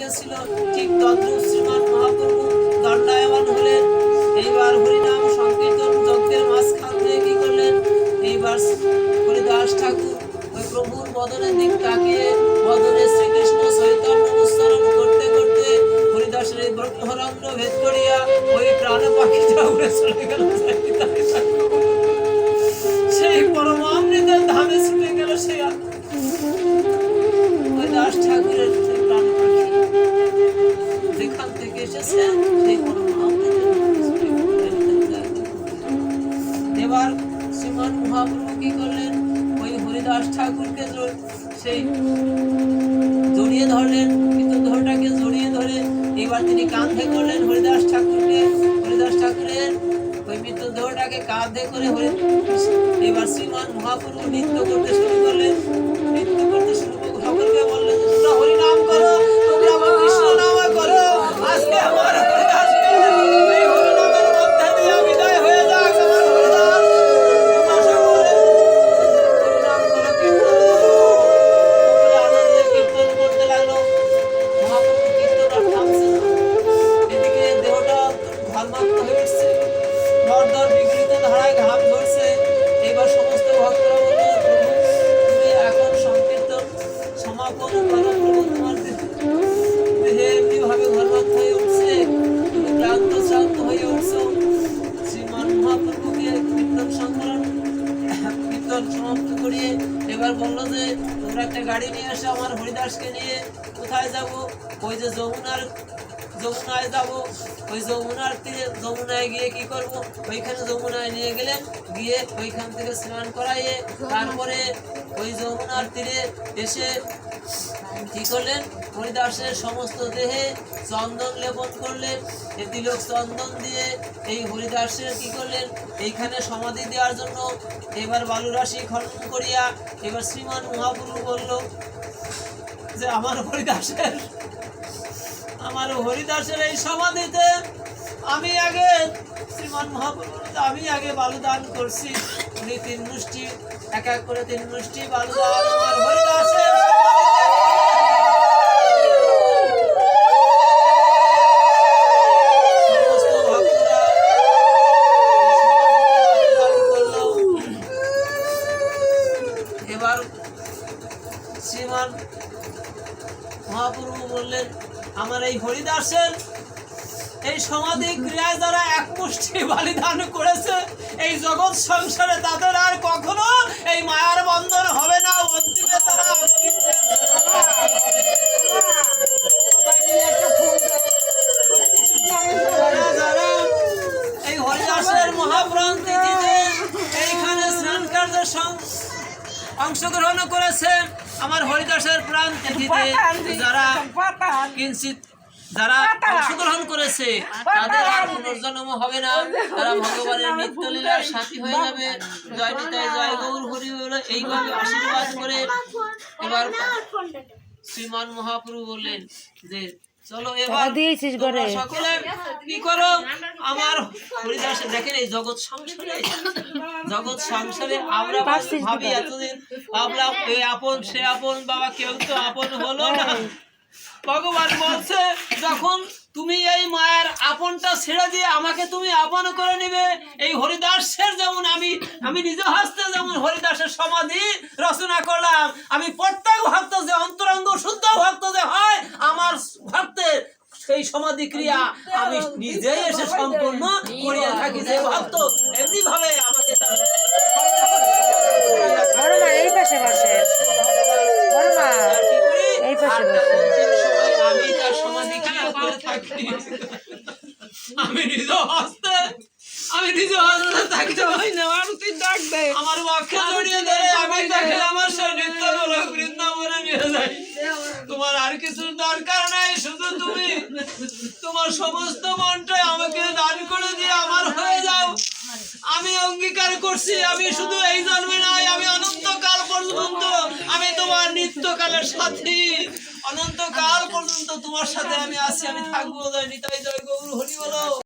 গেছিল ঠিক তদ্রুপ শ্রীমান মহাপ্রভু দণ্ডায়মান হলেন। এইবার হরিনাম সংকীর্তন যজ্ঞের মাঝখান থেকে কি করলেন? এইবার হরিদাস ঠাকুর ওই প্রভুর বদনের দিক তাকিয়ে বদনে শ্রীকৃষ্ণ চৈতন্য উচ্চারণ করতে করতে হরিদাসের এই ব্রহ্মরন্ধ্র ভেদ করিয়া ওই প্রাণ পাখিটা উড়ে চলে গেল। সেই পরমামৃতের ধামে ছুটে গেল সেই আত্মা। এবার শ্রীমান মহাপ্রভু কি করলেন? ওই হরিদাস ঠাকুরকে সেই জড়িয়ে ধরলেন কিন্তু ধরটাকে জড়িয়ে ধরে এবার তিনি কাঁধে করলেন হরিদাস ঠাকুরকে। হরিদাস ঠাকুরের ওই মৃত্যু দেহটাকে কাঁধে করে হরি এবার শ্রীমান মহাপ্রভু নৃত্য করতে শুরু করলেন। নৃত্য করতে শুরু করে সকলকে বললেন হরিনাম করো ধারায় ঘাম ধরছে এবার সমস্ত ভক্তরা বলল, প্রভু, তুমি এখন সংকীর্তন, সমাপন করো, প্রভু তোমার দেহ- দেহে এমনি ভাবে হয়ে উঠছে ক্লান্ত, শ্রান্ত হয়ে উঠছো। শ্রীমান মহাপ্রভুকে কীর্তন সংকলন, কীর্তন সমাপ্ত করিয়ে এবার বলল যে, তোমরা একটা গাড়ি নিয়ে এসে আমার হরিদাসকে নিয়ে। কোথায় যাব? ওই যে যমুনার যমুনায় যাব, ওই যমুনার তীরে, যমুনায় গিয়ে কি করব? ওইখানে যমুনায় নিয়ে গেলেন, গিয়ে ওইখান থেকে স্নান করাইয়ে তারপরে ওই যমুনার তীরে এসে কি করলেন? হরিদাসের সমস্ত দেহে চন্দন লেপন করলেন এ তিলক চন্দন দিয়ে এই হরিদাসের কি করলেন? এইখানে সমাধি দেওয়ার জন্য এবার বালুরাশি খনন করিয়া এবার শ্রীমান মহাপুরু বলল যে, আমার হরিদাসের আমার হরিদাসের এই সমাধিতে আমি আগে শ্রীমান মহাপ্রভু আমি আগে বালুদান করছি উনি তিন মুষ্টি, এক এক করে তিন মুষ্টি বালু দান আমার হরিদাসের। এবার শ্রীমান বললেন আমার এই হরিদাসের এই সমাধি ক্রিয়ায় যারা এক মুষ্টি বলিদান করেছে, এই জগৎ সংসারে তাদের আর কখনো এই মায়ার বন্ধন হবে অংশগ্রহণ করেছে আমার হরিদাসের প্রাণ তিথিতে। যারা কিঞ্চিত যারা অংশগ্রহণ করেছে তাদের আর পুনর্জন্ম হবে না। তারা ভগবানের নিত্য লীলার সাথী হয়ে যাবে। জয় নিতাই জয় গৌর হরি বলে এইভাবে আশীর্বাদ করে। এবার শ্রীমান মহাপ্রভু বললেন যে চলো এবার দিয়েছিস তোমরা সকলে কি করো? আমার হরিদাস দেখেন এই জগৎ সংসারে জগৎ সংসারে আমরা ভাবি এতদিন ভাবলাম এই আপন সে আপন বাবা কেউ তো আপন হলো না। ভগবান বলছে যখন তুমি এই মায়ের আপনটা ছেড়ে দিয়ে আমাকে তুমি আপন করে নিবে এই হরিদাসের যেমন আমি আমি নিজ হস্তে যেমন হরিদাসের সমাধি রচনা করলাম আমি প্রত্যেক ভক্ত যে অন্তরঙ্গ শুদ্ধ ভক্ত যে হয় আমার ভক্তের সেই সমাধি ক্রিয়া আমি নিজেই এসে সম্পূর্ণ করিয়া থাকি যে ভক্ত এমনি ভাবে আমাকে এই পাশে বসে? এই পাশে বসে। আমি তার সমাধি ক্রিয়া করে থাকি আমি নিজ হস্তে আমি নিজ হস্তে থাকি আমার বক্ষে জড়িয়ে ধরে আমি তাকে আমার সৈনিত্য বলে বৃন্দাবনে নিয়ে যাই। তোমার আর কিছুর দরকার নাই শুধু তুমি। তোমার সমস্ত মনটাই আমাকে দান করে দিয়ে আমার হয়ে যাও। আমি অঙ্গীকার করছি আমি শুধু এই জন্মে নয় আমি অনন্তকাল পর্যন্ত আমি তোমার নিত্যকালের সাথী। অনন্তকাল পর্যন্ত তোমার সাথে আমি আছি আমি থাকব জয় নিতাই জয় গৌর হরি বলো।